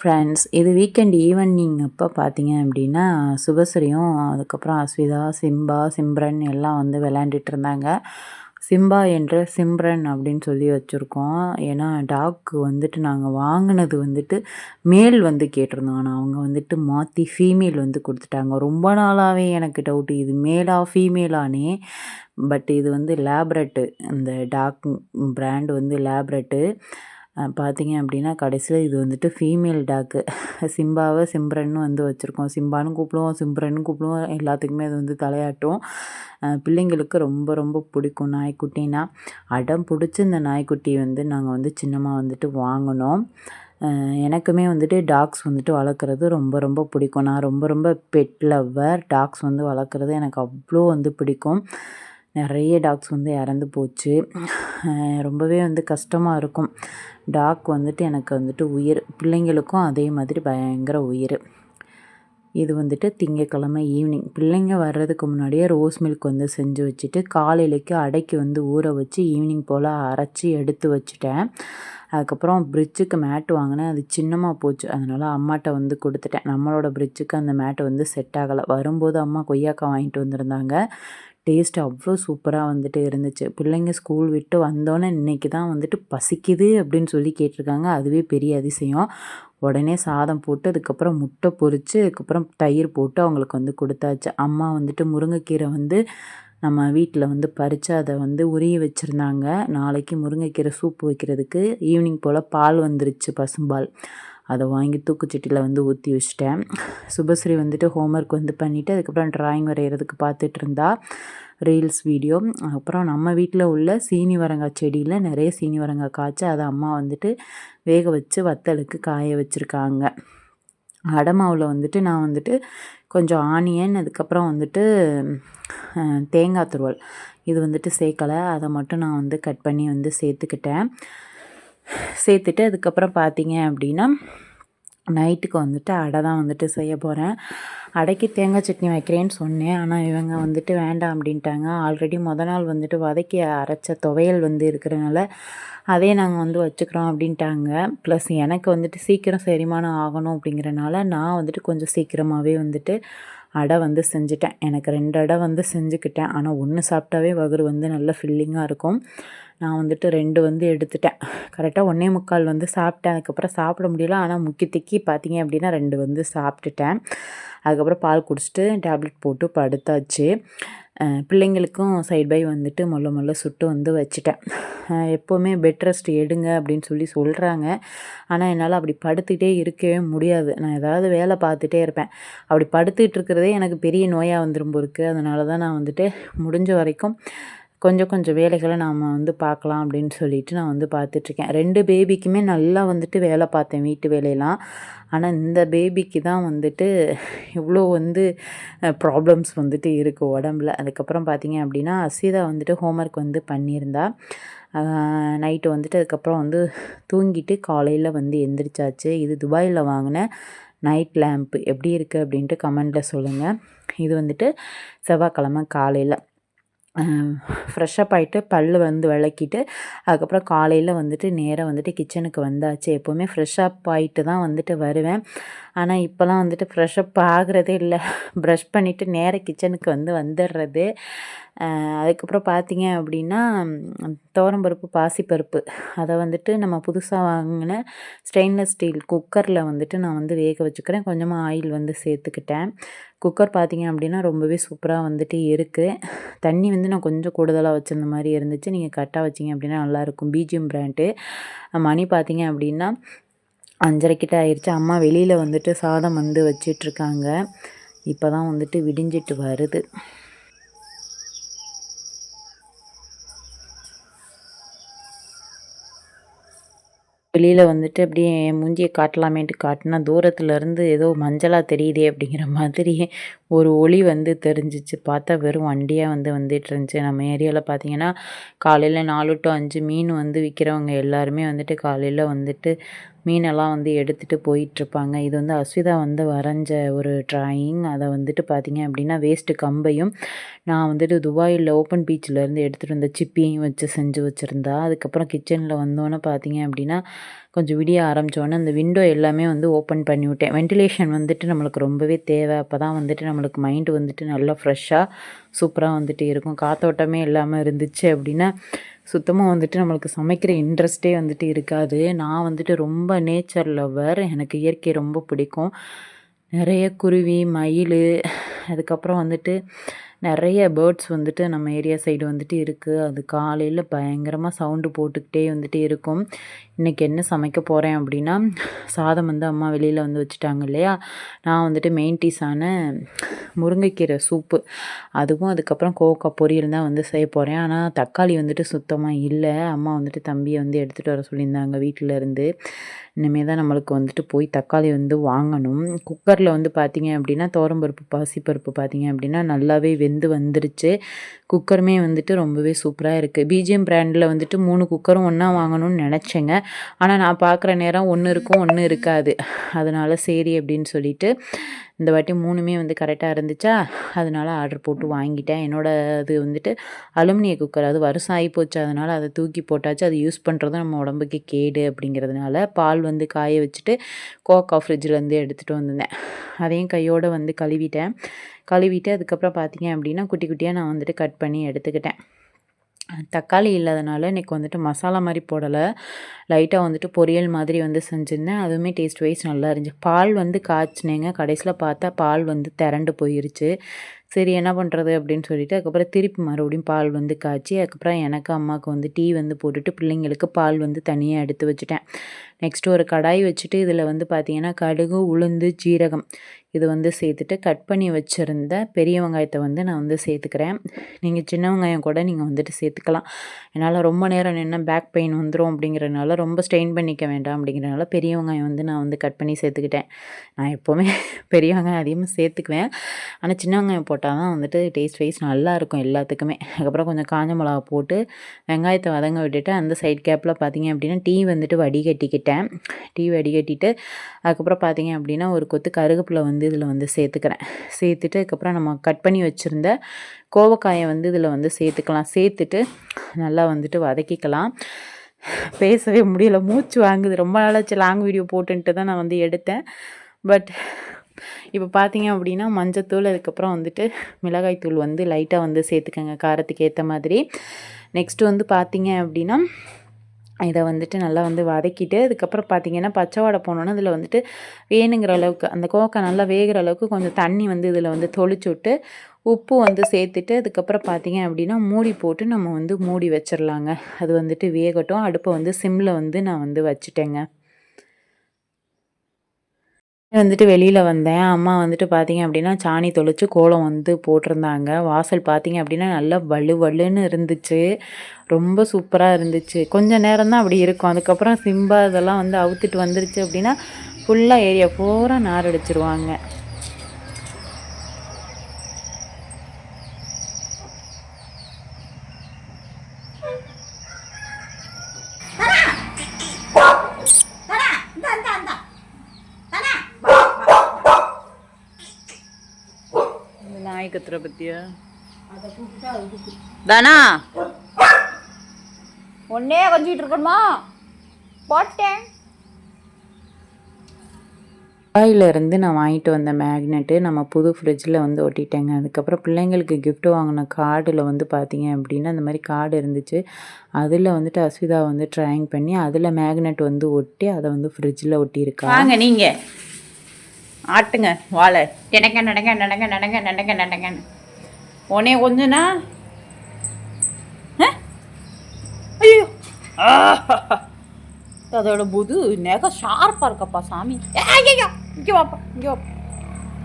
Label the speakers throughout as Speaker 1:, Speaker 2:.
Speaker 1: Friends இது weekend evening அப்போ பார்த்தீங்க அப்படின்னா சுபஸ்ரீயும் அதுக்கப்புறம் அஸ்விதா சிம்பா சிம்ரன் எல்லாம் வந்து விளையாண்டுட்டு இருந்தாங்க. சிம்பா என்ற சிம்ரன் அப்படின்னு சொல்லி வச்சுருக்கோம். ஏன்னா டாக்கு வந்துட்டு நாங்கள் வாங்கினது வந்துட்டு மேல் வந்து கேட்டிருந்தோம் ஆனால் அவங்க வந்துட்டு மாற்றி ஃபீமேல் வந்து கொடுத்துட்டாங்க. ரொம்ப நாளாகவே எனக்கு டவுட்டு இது மேலா ஃபீமேலானே பட் இது வந்து லேப்ரெட்டு இந்த டாக் பிராண்ட் வந்து லேப்ரெட்டு பார்த்தீங்க அப்படின்னா கடைசியில் இது வந்துட்டு ஃபீமேல் டாக்கு சிம்பாவை சிம்ரன்னு வந்து வச்சுருக்கோம். சிம்பான்னு கூப்பிடுவோம் சிம்ரன்னு கூப்பிடுவோம். எல்லாத்துக்குமே அது வந்து தலையாட்டும். பிள்ளைங்களுக்கு ரொம்ப ரொம்ப பிடிக்கும் நாய்க்குட்டினா. அடம் பிடிச்சி இந்த நாய்க்குட்டி வந்து நாங்கள் வந்து சின்னமாக வந்துட்டு வாங்கினோம். எனக்குமே வந்துட்டு டாக்ஸ் வந்துட்டு வளர்க்குறது ரொம்ப ரொம்ப பிடிக்கும். நான் ரொம்ப ரொம்ப பெட் லவ்வர் டாக்ஸ் வந்து வளர்க்குறது எனக்கு அவ்வளோ வந்து பிடிக்கும். நிறைய டாக்ஸ் வந்து இறந்து போச்சு. ரொம்பவே வந்து கஷ்டமாக இருக்கும். டாக் வந்துட்டு எனக்கு வந்துட்டு உயிர். பிள்ளைங்களுக்கும் அதே மாதிரி பயங்கர உயிர். இது வந்துட்டு திங்கக்கிழமை ஈவினிங் பிள்ளைங்க வர்றதுக்கு முன்னாடியே ரோஸ் மில்க் வந்து செஞ்சு வச்சுட்டு காலையிலைக்கு அடைக்கி வந்து ஊற வச்சு ஈவினிங் போல் அரைச்சி எடுத்து வச்சுட்டேன். அதுக்கப்புறம் பிரிட்ஜுக்கு மேட் வாங்கினேன். அது சின்னமாக போச்சு. அதனால் அம்மாட்ட வந்து கொடுத்துட்டேன். நம்மளோட பிரிட்ஜுக்கு அந்த மேட்டை வந்து செட் ஆகலை. வரும்போது அம்மா கொய்யாக்காய் வாங்கிட்டு வந்திருந்தாங்க. டேஸ்ட் அவ்வளோ சூப்பராக வந்துட்டு இருந்துச்சு. பிள்ளைங்க ஸ்கூல் விட்டு வந்தோன்னே இன்றைக்கி தான் வந்துட்டு பசிக்குது அப்படின்னு சொல்லி கேட்டிருக்காங்க. அதுவே பெரிய அதிசயம். உடனே சாதம் போட்டு அதுக்கப்புறம் முட்டை பொரித்து அதுக்கப்புறம் தயிர் போட்டு அவங்களுக்கு வந்து கொடுத்தாச்சு. அம்மா வந்துட்டு முருங்கைக்கீரை வந்து நம்ம வீட்டில் வந்து பறித்து அதை வந்து உரிய வச்சுருந்தாங்க. நாளைக்கு முருங்கைக்கீரை சூப்பு வைக்கிறதுக்கு ஈவினிங் போல் பால் வந்துருச்சு பசும்பால். அதை வாங்கி தூக்குச்சட்டியில் வந்து ஊற்றி வச்சிட்டேன். சுபஸ்ரீ வந்துட்டு ஹோம்ஒர்க் வந்து பண்ணிவிட்டு அதுக்கப்புறம் ட்ராயிங் வரைகிறதுக்கு பார்த்துட்டு இருந்தா ரீல்ஸ் வீடியோ அப்புறம் நம்ம வீட்டில் உள்ள சீனி வரங்காய் செடியில் நிறைய சீனி வரங்காய் காய்ச்சி அதை அம்மா வந்துட்டு வேக வச்சு வத்தலுக்கு காய வச்சுருக்காங்க. அடமாவில் வந்துட்டு நான் வந்துட்டு கொஞ்சம் ஆனியன் அதுக்கப்புறம் வந்துட்டு தேங்காய் துருவல். இது வந்துட்டு சேர்க்கலை. அதை மட்டும் நான் வந்து கட் பண்ணி வந்து சேர்த்துக்கிட்டேன். சேர்த்துட்டு அதுக்கப்புறம் பார்த்தீங்க அப்படின்னா நைட்டுக்கு வந்துட்டு அடை தான் வந்துட்டு செய்ய போகிறேன் அடைக்கு தேங்காய் சட்னி வைக்கிறேன்னு சொன்னேன். ஆனால் இவங்க வந்துட்டு வேண்டாம் அப்படின்ட்டாங்க. ஆல்ரெடி மொதல் நாள் வந்துட்டு வதக்கி அரைச்ச துவையல் வந்து இருக்கிறனால அதே நாங்கள் வந்து வச்சுக்கிறோம் அப்படின்ட்டாங்க. ப்ளஸ் எனக்கு வந்துட்டு சீக்கிரம் செரிமானம் ஆகணும் அப்படிங்கிறனால நான் வந்துட்டு கொஞ்சம் சீக்கிரமாகவே வந்துட்டு அடை வந்து செஞ்சுட்டேன். எனக்கு ரெண்டு அடை வந்து செஞ்சுக்கிட்டேன். ஆனால் ஒன்று சாப்பிட்டாவே வகுறு வந்து நல்ல ஃபில்லிங்காக இருக்கும். நான் வந்துட்டு ரெண்டு வந்து எடுத்துட்டேன். கரெக்டாக ஒன்றே முக்கால் வந்து சாப்பிட்டேன். அதுக்கப்புறம் சாப்பிட முடியல. ஆனால் முக்கி திக்கி பார்த்தீங்க அப்படின்னா ரெண்டு வந்து சாப்பிட்டுட்டேன். அதுக்கப்புறம் பால் குடிச்சிட்டு டேப்லெட் போட்டு படுத்தாச்சு. பிள்ளைங்களுக்கும் சைட் பை வந்துட்டு மொல்ல மொல்ல சுட்டு வந்து வச்சுட்டேன். எப்போவுமே பெட் ரெஸ்ட் எடுங்க அப்படின்னு சொல்லி சொல்கிறாங்க ஆனால் என்னால் அப்படி படுத்துக்கிட்டே இருக்கவே முடியாது. நான் ஏதாவது வேலை பார்த்துட்டே இருப்பேன். அப்படி படுத்துக்கிட்டு இருக்கிறதே எனக்கு பெரிய நோயாக வந்துடும் இருக்குது அதனால தான் நான் வந்துட்டு முடிஞ்ச வரைக்கும் கொஞ்சம் கொஞ்சம் வேலைகளை நாம் வந்து பார்க்கலாம் அப்படின்னு சொல்லிட்டு நான் வந்து பார்த்துட்ருக்கேன். ரெண்டு பேபிக்குமே நல்லா வந்துட்டு வேலை பார்த்தேன் வீட்டு வேலையெல்லாம். ஆனால் இந்த பேபிக்கு தான் வந்துட்டு இவ்வளோ வந்து ப்ராப்ளம்ஸ் வந்துட்டு இருக்குது உடம்புல. அதுக்கப்புறம் பார்த்திங்க அப்படின்னா அஸ்விதா வந்துட்டு ஹோம்ஒர்க் வந்து பண்ணியிருந்தா. நைட்டு வந்துட்டு அதுக்கப்புறம் வந்து தூங்கிட்டு காலையில் வந்து எந்திரிச்சாச்சு. இது துபாயில் வாங்கின நைட் லேம்ப்பு எப்படி இருக்குது அப்படின்ட்டு கமெண்டில் சொல்லுங்கள் இது வந்துட்டு செவ்வாய்க்கிழமை காலையில். ஃப்ரெஷ்ஷப் ஆகிட்டு பல் வந்து விளக்கிட்டு அதுக்கப்புறம் காலையில் வந்துட்டு நேராக வந்துட்டு கிச்சனுக்கு வந்தாச்சு. எப்போவுமே ஃப்ரெஷ்ஷப் ஆகிட்டு தான் வந்துட்டு வருவேன். ஆனால் இப்போலாம் வந்துட்டு ஃப்ரெஷ்ஷப் ஆகிறதே இல்லை. ப்ரஷ் பண்ணிவிட்டு நேராக கிச்சனுக்கு வந்து வந்துடுறது அதுக்கப்புறம் பார்த்தீங்க அப்படின்னா துவரம்பருப்பு பாசிப்பருப்பு அதை வந்துட்டு நம்ம புதுசாக வாங்கின ஸ்டெயின்லெஸ் ஸ்டீல் குக்கரில் வந்துட்டு நான் வந்து வேக வச்சுக்கிறேன். கொஞ்சமாக ஆயில் வந்து சேர்த்துக்கிட்டேன். குக்கர் பார்த்திங்க அப்படின்னா ரொம்பவே சூப்பராக வந்துட்டு இருக்குது தண்ணி வந்து நான் கொஞ்சம் கூடுதலாக வச்சுருந்த மாதிரி இருந்துச்சு. நீங்கள் கரெக்டாக வச்சிங்க அப்படின்னா நல்லாயிருக்கும் பிஜிஎம் பிராண்டு மணி பார்த்திங்க அப்படின்னா அஞ்சரை கிட்ட ஆயிடுச்சு அம்மா வெளியில் வந்துட்டு சாதம் வந்து வச்சிட்ருக்காங்க. இப்போ தான் வந்துட்டு விடிஞ்சிட்டு வருது. வெளியில் வந்துட்டு அப்படியே மூஞ்சியை காட்டலாமேன்ட்டு காட்டினா தூரத்துலேருந்து ஏதோ மஞ்சளாக தெரியுதே அப்படிங்கிற மாதிரி ஒரு ஒளி வந்து தெரிஞ்சிச்சு. பார்த்தா வெறும் வண்டியாக வந்து வந்துட்டு இருந்துச்சு நம்ம ஏரியாவில் பார்த்தீங்கன்னா காலையில் நாலு டு அஞ்சு மீன் வந்து விற்கிறவங்க எல்லாருமே வந்துட்டு காலையில் வந்துட்டு மீனெல்லாம் வந்து எடுத்துகிட்டு போயிட்டுருப்பாங்க. இது வந்து அஸ்விதா வந்து வரைஞ்ச ஒரு ட்ராயிங் அதை வந்துட்டு பார்த்திங்க அப்படின்னா வேஸ்ட்டு கம்பையும் நான் வந்துட்டு துபாயில் ஓப்பன் பீச்சிலேருந்து எடுத்துகிட்டு வந்த சிப்பியையும் வச்சு செஞ்சு வச்சுருந்தா. அதுக்கப்புறம் கிச்சனில் வந்தோன்னே பார்த்திங்க அப்படின்னா கொஞ்சம் விடிய ஆரம்பித்தோன்னே அந்த விண்டோ எல்லாமே வந்து ஓப்பன் பண்ணி விட்டேன். வென்டிலேஷன் வந்துட்டு நம்மளுக்கு ரொம்பவே தேவை. அப்போ தான் வந்துட்டு நம்மளுக்கு மைண்டு வந்துட்டு நல்லா ஃப்ரெஷ்ஷாக சூப்பராக வந்துட்டு இருக்கும். காத்தோட்டமே இல்லாமல் இருந்துச்சு அப்படின்னா சுத்தமாக வந்துட்டு நம்மளுக்கு சமைக்கிற இன்ட்ரெஸ்ட்டே வந்துட்டு இருக்காது. நான் வந்துட்டு ரொம்ப நேச்சர் லவ்வர் எனக்கு இயற்கை ரொம்ப பிடிக்கும். நிறைய குருவி மயில் அதுக்கப்புறம் வந்துட்டு நிறைய பேர்ட்ஸ் வந்துட்டு நம்ம ஏரியா சைடு வந்துட்டு இருக்குது அது காலையில் பயங்கரமாக சவுண்டு போட்டுக்கிட்டே வந்துட்டு இருக்கும். இன்றைக்கி என்ன சமைக்க போகிறேன் அப்படின்னா சாதம் வந்து அம்மா வெளியில் வந்து வச்சுட்டாங்க இல்லையா? நான் வந்துட்டு மெயின் டீஸான முருங்கைக்கீரை சூப்பு அதுவும் அதுக்கப்புறம் கோவக்காய் பொரியல் தான் வந்து செய்ய போகிறேன் ஆனால் தக்காளி வந்துட்டு சுத்தமாக இல்லை. அம்மா வந்துட்டு தம்பியை வந்து எடுத்துகிட்டு வர சொல்லியிருந்தாங்க வீட்டில் இருந்து. இனிமேல் தான் நம்மளுக்கு வந்துட்டு போய் தக்காளி வந்து வாங்கணும். குக்கரில் வந்து பார்த்திங்க அப்படின்னா தோரம்பருப்பு பாசிப்பருப்பு பார்த்திங்க அப்படின்னா நல்லாவே வெந்து வந்துருச்சு. குக்கருமே வந்துட்டு ரொம்பவே சூப்பராக இருக்குது பிஜிஎம் பிராண்டில் வந்துட்டு மூணு குக்கரும் ஒன்றா வாங்கணும்னு நினச்சேங்க. ஆனால் நான் பார்க்குற நேரம் ஒன்று இருக்கும் ஒன்று இருக்காது. அதனால் சரி அப்படின்னு சொல்லிட்டு இந்த வாட்டி மூணுமே வந்து கரெக்டாக இருந்துச்சா? அதனால் ஆர்டர் போட்டு வாங்கிட்டேன். என்னோட அது வந்துட்டு அலுமினிய குக்கர் அது வருஷம் ஆகி போச்சு. அதனால் அதை தூக்கி போட்டாச்சு. அது யூஸ் பண்ணுறது நம்ம உடம்புக்கு கேடு அப்படிங்கிறதுனால பால் வந்து காய வச்சுட்டு கோக்கா ஃப்ரிட்ஜிலேருந்து எடுத்துகிட்டு வந்திருந்தேன். அதையும் கையோடு வந்து கழுவிட்டேன். கழுவிட்டு அதுக்கப்புறம் பார்த்தீங்க அப்படின்னா குட்டி குட்டியாக நான் வந்துட்டு கட் பண்ணி எடுத்துக்கிட்டேன். தக்காளி இல்லாதனால இன்றைக்கி வந்துட்டு மசாலா மாதிரி போடலை. லைட்டாக வந்துட்டு பொரியல் மாதிரி வந்து செஞ்சுருந்தேன். அதுவுமே டேஸ்ட் வைஸ் நல்லா இருந்துச்சு. பால் வந்து காய்ச்சினேங்க. கடைசியில் பார்த்தா பால் வந்து திரண்டு போயிருச்சு. சரி என்ன பண்ணுறது அப்படின்னு சொல்லிட்டு அதுக்கப்புறம் திருப்பி மறுபடியும் பால் வந்து காய்ச்சி அதுக்கப்புறம் எனக்கு அம்மாவுக்கு வந்து டீ வந்து போட்டுட்டு பிள்ளைங்களுக்கு பால் வந்து தனியாக எடுத்து வச்சுட்டேன். நெக்ஸ்ட்டு ஒரு கடாய் வச்சுட்டு இதில் வந்து பார்த்திங்கன்னா கடுகு உளுந்து ஜீரகம் இது வந்து சேர்த்துட்டு கட் பண்ணி வச்சுருந்த பெரிய வெங்காயத்தை வந்து நான் வந்து சேர்த்துக்கிறேன். நீங்கள் சின்ன வெங்காயம் கூட நீங்கள் வந்துட்டு சேர்த்துக்கலாம். என்னால் ரொம்ப நேரம் நின்று பேக் பெயின் வந்துடும் அப்படிங்கிறனால ரொம்ப ஸ்ட்ரெயின் பண்ணிக்க வேண்டாம் அப்படிங்கிறனால பெரிய வெங்காயம் வந்து நான் வந்து கட் பண்ணி சேர்த்துக்கிட்டேன். நான் எப்போவுமே பெரிய வெங்காயம் அதிகமாக சேர்த்துக்குவேன். ஆனால் சின்ன வெங்காயம் போட்டால் தான் வந்துட்டு டேஸ்ட் வைஸ் நல்லாயிருக்கும் எல்லாத்துக்குமே. அதுக்கப்புறம் கொஞ்சம் காஞ்ச மிளகா போட்டு வெங்காயத்தை வதங்க விட்டுட்டு அந்த சைட் கேப்பில் பார்த்தீங்க அப்படின்னா டீ வந்துட்டு வடிகட்டிக்கிட்டேன். டீ வடிகட்டிட்டு அதுக்கப்புறம் பார்த்தீங்க அப்படின்னா ஒரு கொத்து கருகப்பில் வந்து இதில் வந்து சேர்த்துக்கிறேன். சேர்த்துட்டு அதுக்கப்புறம் நம்ம கட் பண்ணி வச்சுருந்த கோவக்காயை வந்து இதில் வந்து சேர்த்துக்கலாம். சேர்த்துட்டு நல்லா வந்துட்டு வதக்கிக்கலாம். பேசவே முடியல. மூச்சு வாங்குது. ரொம்ப நாளாச்சு லாங் வீடியோ போட்டுன்ட்டு தான் நான் வந்து எடுத்தேன். பட் இப்போ பார்த்தீங்க அப்படின்னா மஞ்சத்தூள் அதுக்கப்புறம் வந்துட்டு மிளகாய்த்தூள் வந்து லைட்டாக வந்து சேர்த்துக்கங்க. காரத்துக்கு ஏற்ற மாதிரி. நெக்ஸ்ட்டு வந்து பார்த்தீங்க அப்படின்னா இதை வந்துட்டு நல்லா வந்து வதக்கிட்டு அதுக்கப்புறம் பார்த்தீங்கன்னா பச்சை வாடை போனோன்னா இதில் வந்துட்டு வேணுங்கிற அளவுக்கு அந்த கோக்கா நல்லா வேகிற அளவுக்கு கொஞ்சம் தண்ணி வந்து இதில் வந்து தொளிச்சு விட்டு உப்பு வந்து சேர்த்துட்டு அதுக்கப்புறம் பார்த்தீங்க அப்படின்னா மூடி போட்டு நம்ம வந்து மூடி வச்சிடலாங்க அது வந்துட்டு வேகட்டும். அடுப்பை வந்து சிம்மில் வந்து நான் வந்து வச்சுட்டேங்க. வந்துட்டு வெளியில் வந்தேன். அம்மா வந்துட்டு பார்த்தீங்க அப்படின்னா சாணி தொளிச்சு கோலம் வந்து போட்டிருந்தாங்க. வாசல் பார்த்தீங்க அப்படின்னா நல்லா வலு வலுன்னு இருந்துச்சு. ரொம்ப சூப்பராக இருந்துச்சு. கொஞ்சம் நேரம் தான் அப்படி இருக்கும். அதுக்கப்புறம் சிம்பா இதெல்லாம் வந்து அவுத்துட்டு வந்துருச்சு அப்படின்னா ஃபுல்லாக ஏரியா பூரா நார் அடிச்சிருவாங்க இந்த நாய் கத்துற பத்தியா? தானா? ஒன்னே கொஞ்சிட்டு இருக்கணுமா? போட்டேன். இருந்து நான் வாங்கிட்டு வந்த மேக்னெட்டு நம்ம புது ஃப்ரிட்ஜில் வந்து ஒட்டிட்டேங்க. அதுக்கப்புறம் பிள்ளைங்களுக்கு gift வாங்கின கார்டில் வந்து பார்த்தீங்க அப்படின்னா இந்த மாதிரி கார்டு இருந்துச்சு. அதில் வந்துட்டு அஸ்விதா வந்து ட்ராயிங் பண்ணி அதில் மேக்னெட் வந்து ஒட்டி அதை வந்து ஃப்ரிட்ஜில் ஒட்டியிருக்கா.
Speaker 2: வாங்க நீங்க. ஆட்டுங்க வாழை. நடங்க நடங்க நடங்க நடங்க நடங்க. நடங்கன்னு உனே கொஞ்சனா ஐயோ. அதோட புது நெக ஷார்ப்பாக இருக்கப்பா சாமி. ஐயோ இங்கே வாப்பா இங்கே வாப்பா.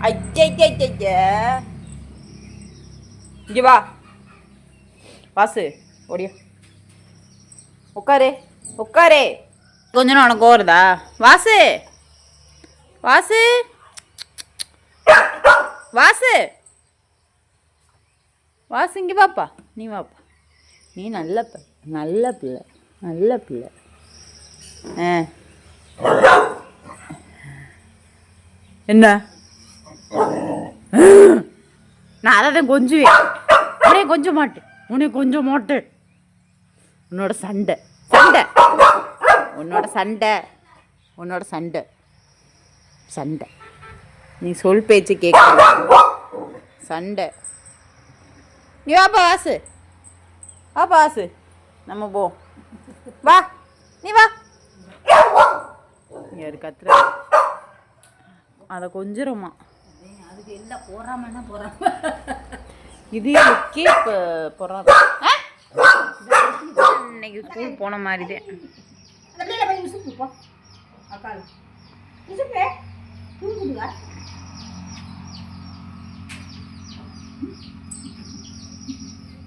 Speaker 2: ஐய இங்கே வா. வாசு ஓடியா. உட்காரு உட்காரு. கொஞ்சம் உனக்கு ஓருதா வாசு வாசு. வாசு. வாசு இங்கே வாப்பா. நீ வாப்பா. நீ நல்ல ப நல்ல பிள்ளை நல்ல பிள்ளை. ஆ. என்ன? நான் அதை தான் கொஞ்சுவேன். உனே கொஞ்சம் மாட்டேன். உனே கொஞ்சம் மாட்டேன். உன்னோட சண்டை. சண்டை. உன்னோட சண்டை. உன்னோட சண்டை. சண்டை. நீ சொல் பேச்சு கேட்க சண்டை. நீ வாப்பா வாசு. வாப்பா வாசு. நம்ம போ. வா. நீ வா. யார் கத்துற. அதை கொஞ்சிரமா.
Speaker 3: அதுக்கு என்ன போறாமன்னா போறாம
Speaker 2: இது இதுக்கே இப்போ போறாம இன்னைக்கு ஸ்கூல் போன மாதிரி தான்
Speaker 3: போ தூங்குதுங்க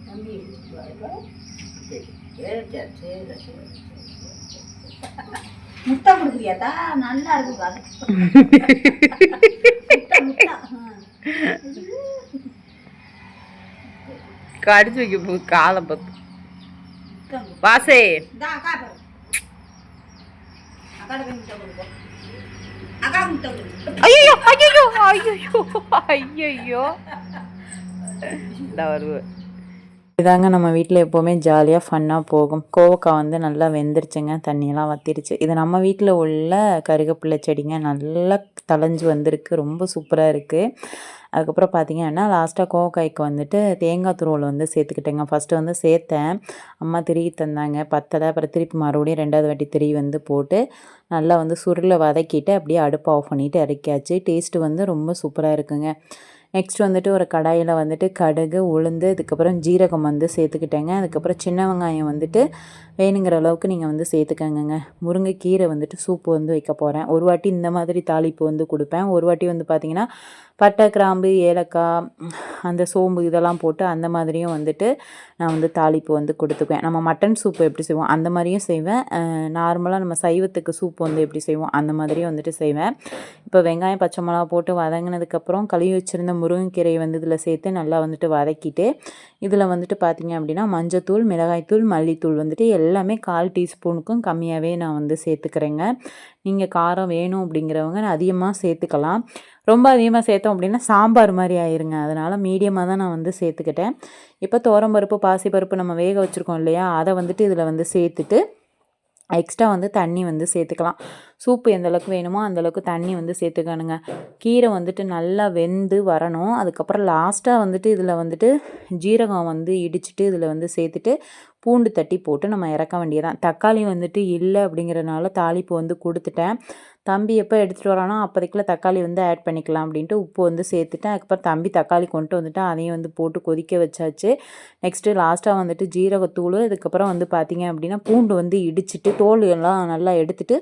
Speaker 3: தம்பி முட்டை கொடுக்குறியாத்தா நல்லா இருக்கு.
Speaker 2: கடிச்சு வைக்க போகுது காலை பார்த்து. வாசே.
Speaker 3: அக்கா போய் முட்டை கொடுப்போம்.
Speaker 2: ஐயோ ஐயோ ஐயோ ஐயோ வருவேன்.
Speaker 1: இதாங்க நம்ம வீட்டில் எப்போவுமே ஜாலியாக ஃபன்னாக போகும். கோவக்காய் வந்து நல்லா வெந்துருச்சுங்க தண்ணியெல்லாம் வத்திருச்சு. இது நம்ம வீட்டில் உள்ள கருகப்பிள்ளை செடிங்க நல்லா தளைஞ்சு வந்திருக்கு ரொம்ப சூப்பராக இருக்குது அதுக்கப்புறம் பார்த்தீங்கன்னா லாஸ்ட்டாக கோவக்காய்க்கு வந்துட்டு தேங்காய் துருவல் வந்து சேர்த்துக்கிட்டேங்க. ஃபஸ்ட்டு வந்து சேர்த்தேன். அம்மா திருவி தந்தாங்க. பத்தலை அப்புறம் திருப்பி மறுபடியும் ரெண்டாவது வாட்டி திருவி வந்து போட்டு நல்லா வந்து சுருளை வதக்கிட்டு அப்படியே அடுப்பு ஆஃப் பண்ணிவிட்டு இறக்கியாச்சு. டேஸ்ட்டு வந்து ரொம்ப சூப்பராக இருக்குங்க. நெக்ஸ்ட் வந்துட்டு ஒரு கடாயில் வந்துட்டு கடுகு உளுந்து அதுக்கப்புறம் ஜீரகம் வந்து சேர்த்துக்கிட்டேங்க. அதுக்கப்புறம் சின்ன வெங்காயம் வந்துட்டு வேணுங்கிற அளவுக்கு நீங்கள் வந்து சேர்த்துக்கங்கங்க. முருங்கைக்கீரை வந்துட்டு சூப்பு வந்து வைக்க போகிறேன் ஒரு வாட்டி இந்த மாதிரி தாளிப்பு வந்து கொடுப்பேன். ஒரு வாட்டி வந்து பார்த்திங்கன்னா பட்டை கிராம்பு ஏலக்காய் அந்த சோம்பு இதெல்லாம் போட்டு அந்த மாதிரியும் வந்துட்டு நான் வந்து தாளிப்பு வந்து கொடுத்துக்குவேன். நம்ம மட்டன் சூப்பு எப்படி செய்வோம்? அந்த மாதிரியும் செய்வேன். நார்மலாக நம்ம சைவத்துக்கு சூப்பு வந்து எப்படி செய்வோம்? அந்த மாதிரியும் வந்துட்டு செய்வேன். இப்போ வெங்காயம் பச்சை மிளகா போட்டு வதங்கினதுக்கப்புறம் கழுவி வச்சுருந்த முருங்கைக்கீரையை வந்து இதில் சேர்த்து நல்லா வந்துட்டு வதக்கிட்டு இதில் வந்துட்டு பார்த்தீங்க அப்படின்னா மஞ்சத்தூள் மிளகாய்த்தூள் மல்லித்தூள் வந்துட்டு எல்லாமே கால் டீஸ்பூனுக்கும் கம்மியாகவே நான் வந்து சேர்த்துக்கிறேங்க. நீங்கள் காரம் வேணும் அப்படிங்கிறவங்க அதிகமாக சேர்த்துக்கலாம். ரொம்ப அதிகமாக சேர்த்தோம் அப்படின்னா சாம்பார் மாதிரி ஆயிருங்க. அதனால் மீடியமாக தான் நான் வந்து சேர்த்துக்கிட்டேன். இப்போ தோரம்பருப்பு பாசிப்பருப்பு நம்ம வேக வச்சுருக்கோம் இல்லையா அதை வந்துட்டு இதில் வந்து சேர்த்துட்டு எக்ஸ்ட்ரா வந்து தண்ணி வந்து சேர்த்துக்கலாம். சூப்பு எந்தளவுக்கு வேணுமோ அந்தளவுக்கு தண்ணி வந்து சேர்த்துக்கணுங்க. கீரை வந்துட்டு நல்லா வெந்து வரணும். அதுக்கப்புறம் லாஸ்ட்டாக வந்துட்டு இதில் வந்துட்டு ஜீரகம் வந்து இடிச்சிட்டு இதில் வந்து சேர்த்துட்டு பூண்டு தட்டி போட்டு நம்ம இறக்க வேண்டியதான் தக்காளி வந்துட்டு இல்லை அப்படிங்கிறனால தாளிப்பு வந்து கொடுத்துட்டேன். தம்பி எப்போ எடுத்துகிட்டு வரானோ அப்போதைக்குள்ள தக்காளி வந்து ஆட் பண்ணிக்கலாம் அப்படின்ட்டு உப்பு வந்து சேர்த்துட்டேன். அதுக்கப்புறம் தம்பி தக்காளி கொண்டு வந்துட்டு அதையும் வந்து போட்டு கொதிக்க வச்சாச்சு. நெக்ஸ்ட்டு லாஸ்ட்டாக வந்துட்டு ஜீரகத்தூள் இதுக்கப்புறம் வந்து பார்த்திங்க அப்படின்னா பூண்டு வந்து இடிச்சிட்டு தோல் எல்லாம் நல்லா எடுத்துட்டு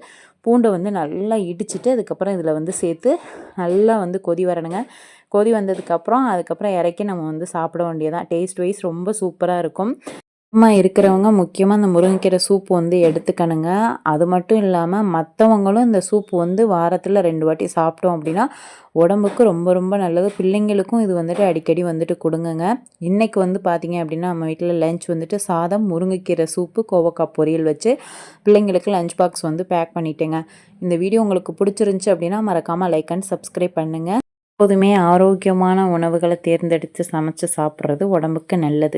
Speaker 1: பூண்டை வந்து நல்லா இடிச்சிட்டு அதுக்கப்புறம் இதில் வந்து சேர்த்து நல்லா வந்து கொதி வரணுங்க. கொதி வந்ததுக்கப்புறம் அதுக்கப்புறம் இறக்கி நம்ம வந்து சாப்பிட வேண்டியதான் டேஸ்ட் வைஸ் ரொம்ப சூப்பராக இருக்கும். அம்மா இருக்கிறவங்க முக்கியமாக இந்த முருங்கைக்கீரை சூப்பு வந்து எடுத்துக்கணுங்க. அது மட்டும் இல்லாமல் மற்றவங்களும் இந்த சூப் வந்து வாரத்தில் ரெண்டு வாட்டி சாப்பிட்டோம் அப்படின்னா உடம்புக்கு ரொம்ப ரொம்ப நல்லது. பிள்ளைங்களுக்கும் இது வந்துட்டு அடிக்கடி வந்துட்டு கொடுங்கங்க. இன்றைக்கி வந்து பார்த்திங்க அப்படின்னா நம்ம வீட்டில் லஞ்ச் வந்துட்டு சாதம் முருங்கைக்கீரை சூப்பு கோவக்காய் பொரியல் வச்சு பிள்ளைங்களுக்கு லஞ்ச் பாக்ஸ் வந்து பேக் பண்ணிட்டேங்க. இந்த வீடியோ உங்களுக்கு பிடிச்சிருந்துச்சி அப்படின்னா மறக்காமல் லைக் அண்ட் சப்ஸ்கிரைப் பண்ணுங்கள் எப்போதுமே ஆரோக்கியமான உணவுகளை தேர்ந்தெடுத்து சமைச்சு சாப்பிட்றது உடம்புக்கு நல்லது.